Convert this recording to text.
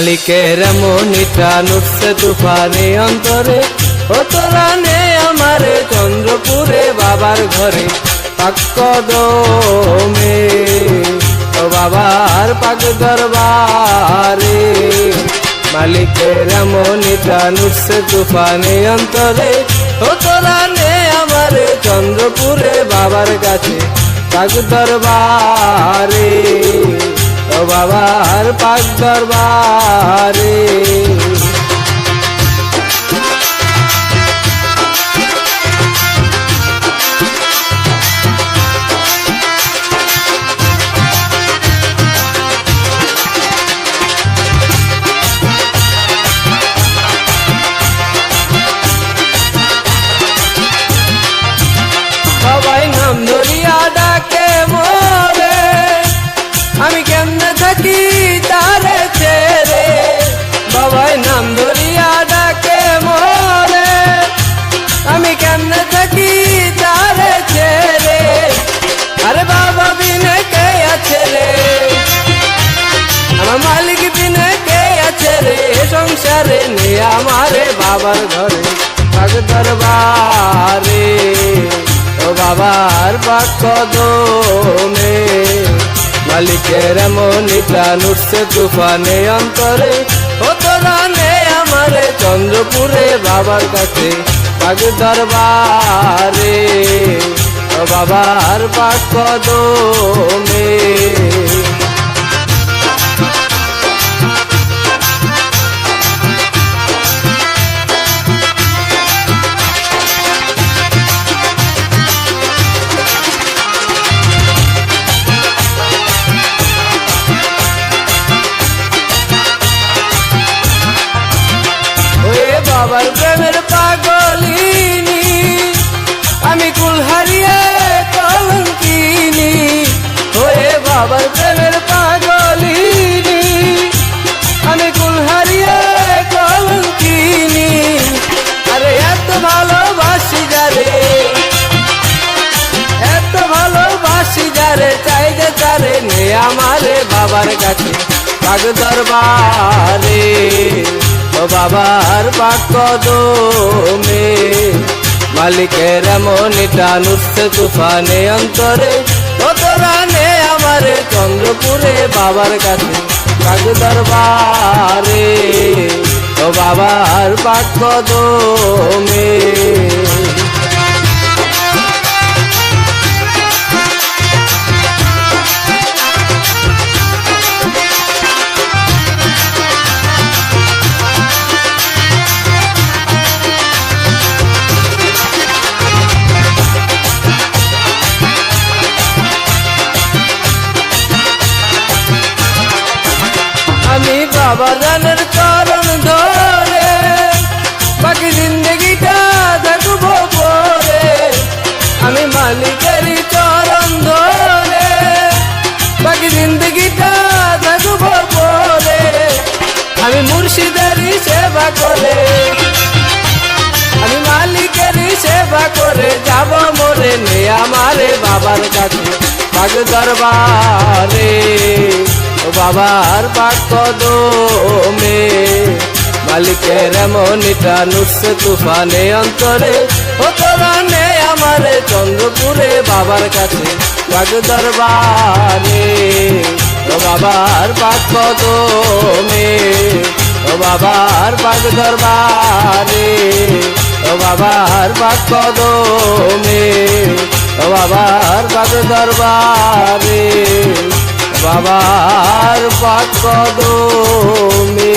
মালিকের মনিটা নুটছে তুফানে অন্তরে। ও তোরা নে আমারে চন্দ্রপুরে বাবার ঘরে। পাক্ক দমে ও বাবার পাক দরবারে। মালিকের মনিটা নুটছে তুফানে অন্তরে। ও তোরা নে আমারে চন্দ্রপুরে বাবার কাছে পাক দরবারে। ও বাবার পাক দরবারে এ সংসারে নে আমারে বাবার ঘরে। পাক দরবারে, ও বাবার পাক দোমে মালিকের মনিটা নুটছে তুফানে অন্তরে। ও তোরা নে আমারে চন্দ্রপুরে বাবার কাছে। পাক দরবারে বাবার পাক দোমে বাবার প্রেমের পাগলিনি, আমি কুল হারিয়ে কলঙ্কিনি। ওরে বাবার প্রেমের পাগলিনি, আমি কুল হারিয়ে কলঙ্কিনি। আরে এত ভালোবাসি যারে, এত ভালোবাসি যারে চাই যে তারে নে আমারে বাবার কাছে পাগ দরবারে। বাবার পাক দোমে মালিকের এমন এটা নুটছে তুফানে অন্তরে। কত রানে আমার চন্দ্রপুরে বাবার কাছে, কাজ দরবারে। ও বাবার পাক দোমে জানের চরণ ধরে। বাকি জিন্দগিটা দেখব পরে। আমি মালিকেরই চরণ ধরে। বাকি জিন্দগিটা দেখব পরে। আমি মুর্শিদেরই সেবা করে। আমি মালিকেরই সেবা করে। যাব মরে নে আমারে বাবার কাছে পাগ দরবারে বাবার পাক কদমে মালিকের মনিটা নুটছে তুফানে অন্তরে। ও তোরা আমার চন্দ্রপুরে বাবার কাছে পাগ দরবারে। ও বাবার পাক কদমে ও বাবার পাক দরবারে। ও বাবার পাক কদমে ও বাবার পাক দরবারে। বাবার পাক কদমে।